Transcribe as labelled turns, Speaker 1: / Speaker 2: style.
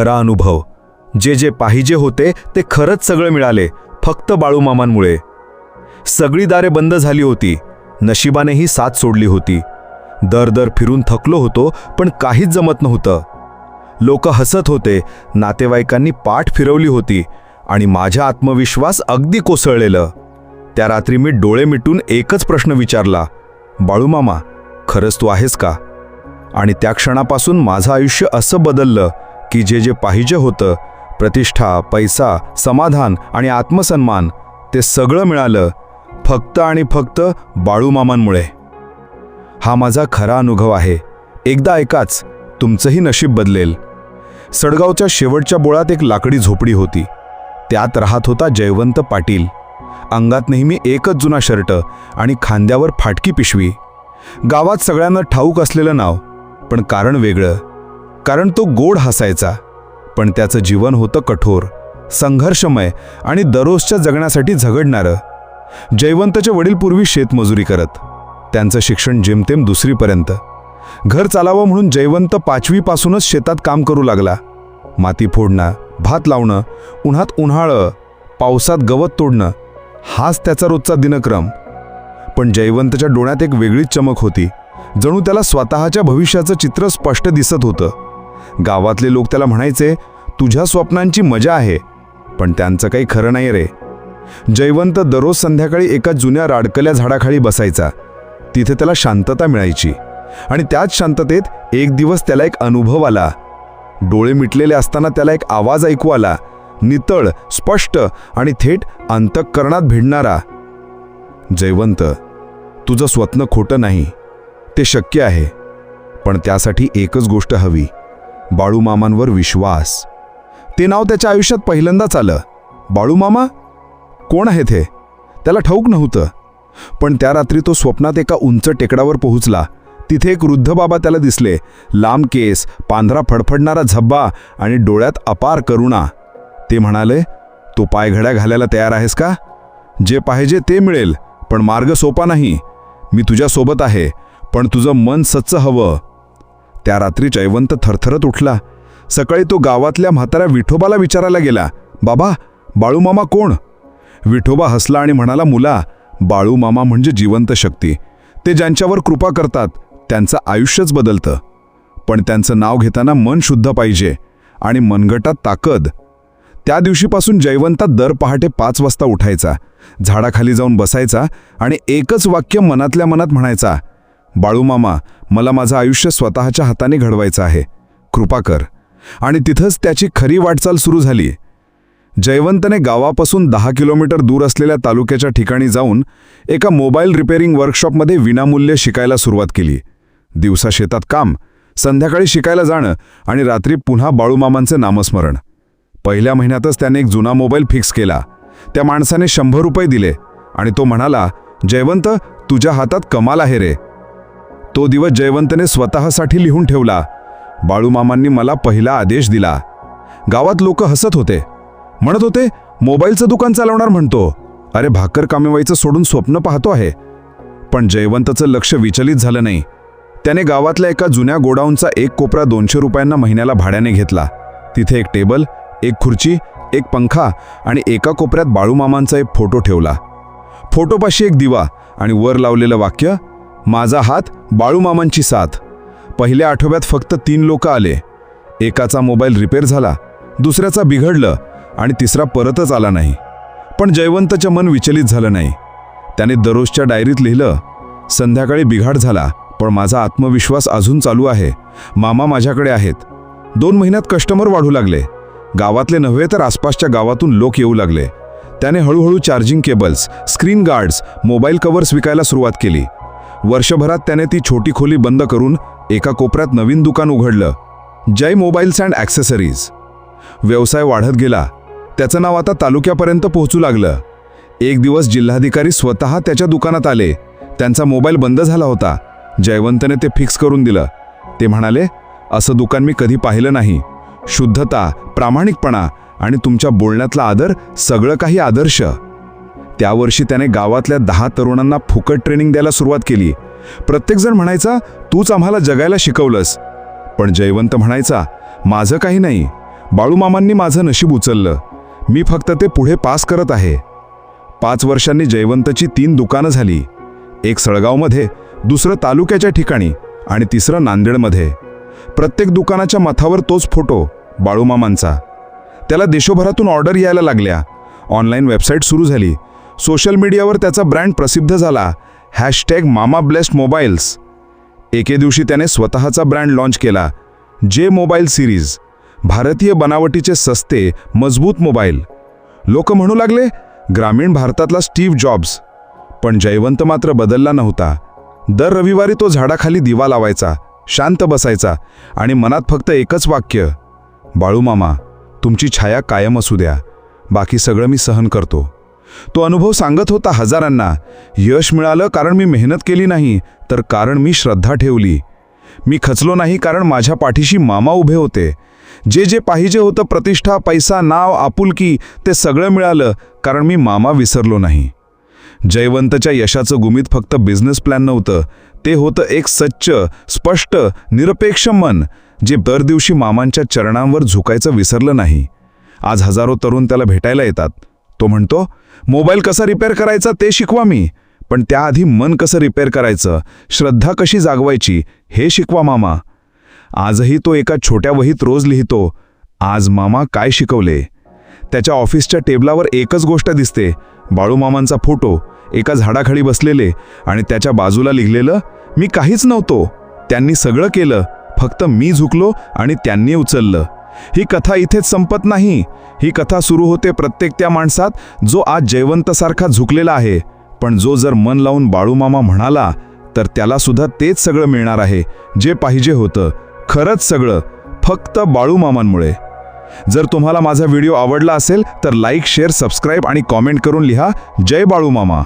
Speaker 1: खरा अनुभव. जे जे पाहिजे होते ते खरंच सगळं मिळाले फक्त बाळूमामांमुळे. सगळी दारे बंद झाली होती. नशिबानेही साथ सोडली होती. दर दर फिरून थकलो होतो पण काहीच जमत नव्हतं. लोक हसत होते नातेवाईकांनी पाठ फिरवली होती आणि माझा आत्मविश्वास अगदी कोसळलेलं. त्या रात्री मी डोळे मिटून एकच प्रश्न विचारला बाळूमामा खरंच तू आहेस का? आणि त्या क्षणापासून माझं आयुष्य असं बदललं की जे जे पाहिजे होतं प्रतिष्ठा पैसा समाधान आणि आत्मसन्मान ते सगळं मिळालं फक्त आणि फक्त बाळूमामांमुळे. हा माझा खरा अनुभव आहे. एकदा ऐकाच तुमचंही नशीब बदलेल. सडगावच्या शेवटच्या बोळात एक लाकडी झोपडी होती. त्यात राहत होता जयवंत पाटील. अंगात नेहमी एकच जुना शर्ट आणि खांद्यावर फाटकी पिशवी. गावात सगळ्यांना ठाऊक असलेलं नाव पण कारण वेगळं. कारण तो गोड हसायचा. पण त्याचं जीवन होतं कठोर संघर्षमय आणि दररोजच्या जगण्यासाठी झगडणारं. जयवंतचे वडील पूर्वी शेतमजुरी करत. त्यांचं शिक्षण जेमतेम दुसरीपर्यंत. घर चालावं म्हणून जयवंत पाचवीपासूनच शेतात काम करू लागला. माती फोडणं भात लावणं उन्हात उन्हाळं पावसात गवत तोडणं हाच त्याचा रोजचा दिनक्रम. पण जयवंतच्या डोळ्यात एक वेगळीच चमक होती. जणू त्याला स्वतःच्या भविष्याचं चित्र स्पष्ट दिसत होतं. गावातले लोक त्याला म्हणायचे तुझ्या स्वप्नांची मजा आहे पण त्यांचं काही खरं नाही रे. जयवंत दररोज संध्याकाळी एका जुन्या राडकल्या झाडाखाली बसायचा. तिथे त्याला शांतता मिळायची. आणि त्याच शांततेत एक दिवस त्याला एक अनुभव आला. डोळे मिटलेले असताना त्याला एक आवाज ऐकू आला. नितळ स्पष्ट आणि थेट अंतःकरणात भिडणारा. जयवंत तुझं स्वप्न खोटं नाही. ते शक्य आहे. पण त्यासाठी एकच गोष्ट हवी. बाळूमामांवर विश्वास. ते नाव त्याच्या आयुष्यात पहिल्यांदाच आलं. बाळूमामा? कोण आहे ते त्याला ठाऊक नव्हतं. पण त्या रात्री तो स्वप्नात एका उंच टेकडावर पोहोचला. तिथे एक वृद्ध बाबा त्याला दिसले. लांब केस पांढरा फडफडणारा झब्बा आणि डोळ्यात अपार करुणा. ते म्हणाले तू पायघड्या घालायला तयार आहेस का? जे पाहिजे ते मिळेल पण मार्ग सोपा नाही. मी तुझ्यासोबत आहे पण तुझं मन सच्च हवं. त्या रात्री जयवंत थरथरत उठला. सकाळी तो गावातल्या म्हाताऱ्या विठोबाला विचारायला गेला. बाबा बाळूमामा कोण? विठोबा हसला आणि म्हणाला मुला बाळूमामा म्हणजे जिवंत शक्ती. ते ज्यांच्यावर कृपा करतात त्यांचं आयुष्यच बदलतं. पण त्यांचं नाव घेताना मन शुद्ध पाहिजे आणि मनगटात ताकद. त्या दिवशीपासून जयवंता दर पहाटे पाच वाजता उठायचा. झाडाखाली जाऊन बसायचा आणि एकच वाक्य मनातल्या मनात म्हणायचा बाळूमामा मला माझं आयुष्य स्वतःच्या हाताने घडवायचं आहे. कृपा कर. आणि तिथंच त्याची खरी वाटचाल सुरू झाली. जयवंतने गावापासून दहा किलोमीटर दूर असलेल्या तालुक्याच्या ठिकाणी जाऊन एका मोबाईल रिपेअरिंग वर्कशॉपमध्ये विनामूल्य शिकायला सुरुवात केली. दिवसा शेतात काम संध्याकाळी शिकायला जाणं आणि रात्री पुन्हा बाळूमामांचे नामस्मरण. पहिल्या महिन्यातच त्याने एक जुना मोबाईल फिक्स केला. त्या माणसाने शंभर रुपये दिले आणि तो म्हणाला जयवंत तुझ्या हातात कमाल आहे रे. तो दिवस जयवंतने स्वतःसाठी लिहून ठेवला. बाळूमामांनी मला पहिला आदेश दिला. गावात लोक हसत होते. म्हणत होते मोबाईलचं दुकान चालवणार म्हणतो. अरे भाकर कामेवाईचं सोडून स्वप्न पाहतो आहे. पण जयवंतचं लक्ष विचलित झालं नाही. त्याने गावातल्या एका जुन्या गोडाऊनचा एक कोपरा दोनशे रुपयांना महिन्याला भाड्याने घेतला. तिथे एक टेबल एक खुर्ची एक पंखा आणि एका कोपऱ्यात बाळूमामांचा एक फोटो ठेवला. फोटोपाशी एक दिवा आणि वर लावलेलं वाक्य माझा हात बाळूमामांची साथ. पहिल्या आठवड्यात फक्त तीन लोक आले. एकाचा मोबाईल रिपेअर झाला दुसऱ्याचा बिघडलं आणि तिसरा परतच आला नाही. पण जयवंतचं मन विचलित झालं नाही. त्याने दररोजच्या डायरीत लिहिलं संध्याकाळी बिघाड झाला पण माझा आत्मविश्वास अजून चालू आहे. मामा माझ्याकडे आहेत. दोन महिन्यात कस्टमर वाढू लागले. गावातले नव्हे तर आसपासच्या गावातून लोक येऊ लागले. त्याने हळूहळू charging cables screen guards mobile covers विकायला सुरुवात केली. वर्षभरात त्याने ती छोटी खोली बंद करून एका कोपऱ्यात नवीन दुकान उघडलं जय मोबाईल्स अँड ॲक्सेसरीज. व्यवसाय वाढत गेला. त्याचं नाव आता तालुक्यापर्यंत पोहोचू लागलं. एक दिवस जिल्हाधिकारी स्वतः त्याच्या दुकानात आले. त्यांचा मोबाईल बंद झाला होता. जयवंतने ते फिक्स करून दिलं. ते म्हणाले असं दुकान मी कधी पाहिलं नाही. शुद्धता प्रामाणिकपणा आणि तुमच्या बोलण्यातला आदर सगळं काही आदर्श. त्या वर्षी त्याने गावातल्या दहा तरुणांना फुकट ट्रेनिंग द्यायला सुरुवात केली. प्रत्येकजण म्हणायचा तूच आम्हाला जगायला शिकवलंस. पण जयवंत म्हणायचा माझं काही नाही. बाळूमामांनी माझं नशीब उचललं. मी फक्त ते पुढे पास करत आहे. पाच वर्षांनी जयवंतची तीन दुकानं झाली. एक सळगावमध्ये दुसरं तालुक्याच्या ठिकाणी आणि तिसरं नांदेडमध्ये. प्रत्येक दुकानाच्या मथावर तोच फोटो बाळूमामांचा त्याला देशभरातून ऑर्डर यायला लागल्या. ऑनलाईन वेबसाईट सुरू झाली. सोशल मीडियावर त्याचा ब्रँड प्रसिद्ध झाला. हॅशटॅग मामा ब्लेस्ड मोबाईल्स. एके दिवशी त्याने स्वतःचा ब्रँड लाँच केला. जे मोबाईल सिरीज. भारतीय बनावटीचे सस्ते मजबूत मोबाईल. लोक म्हणू लागले ग्रामीण भारतातला स्टीव्ह जॉब्स. पण जयवंत मात्र बदलला नव्हता. दर रविवारी तो झाडाखाली दिवा लावायचा शांत बसायचा आणि मनात फक्त एकच वाक्य बाळूमामा तुमची छाया कायम असू द्या. बाकी सगळं मी सहन करतो. तो अनुभव सांगत होता हजारांना यश मिळालं कारण मी मेहनत केली नाही तर कारण मी श्रद्धा ठेवली. मी खचलो नाही कारण माझ्या पाठीशी मामा उभे होते. जे जे पाहिजे होतं प्रतिष्ठा पैसा नाव आपुलकी ते सगळं मिळालं कारण मी मामा विसरलो नाही. जयवंतच्या यशाचं गुमित फक्त बिझनेस प्लॅन नव्हतं. ते होतं एक सच्च स्पष्ट निरपेक्ष मन जे दर दिवशी मामांच्या चरणांवर झुकायचं विसरलं नाही. आज हजारो तरुण त्याला भेटायला येतात. तो म्हणतो मोबाईल कसा रिपेअर करायचा ते शिकवा मी. पण त्याआधी मन कसं रिपेअर करायचं श्रद्धा कशी जागवायची हे शिकवा मामा. आजही तो एका छोट्या वहीत रोज लिहितो आज मामा काय शिकवले? त्याच्या ऑफिसच्या टेबलावर एकच गोष्ट दिसते बाळूमामांचा फोटो. एका झाडाखाली बसलेले आणि त्याच्या बाजूला लिहिलेलं मी काहीच नव्हतो. त्यांनी सगळं केलं. फक्त मी झुकलो आणि त्यांनी उचललं. ही कथा इथेच संपत नाही. ही कथा सुरू होते प्रत्येक त्या माणसात जो आज जयवंतसारखा झुकलेला आहे. पण जो जर मन लावून बाळूमामा म्हणाला तर त्याला सुद्धा तेच सगळं मिळणार आहे जे पाहिजे होतं. खरंच सगळं फक्त बाळूमामांमुळे. जर तुम्हाला माझा व्हिडिओ आवडला असेल तर लाईक शेअर सबस्क्राईब आणि कॉमेंट करून लिहा. जय बाळूमामा.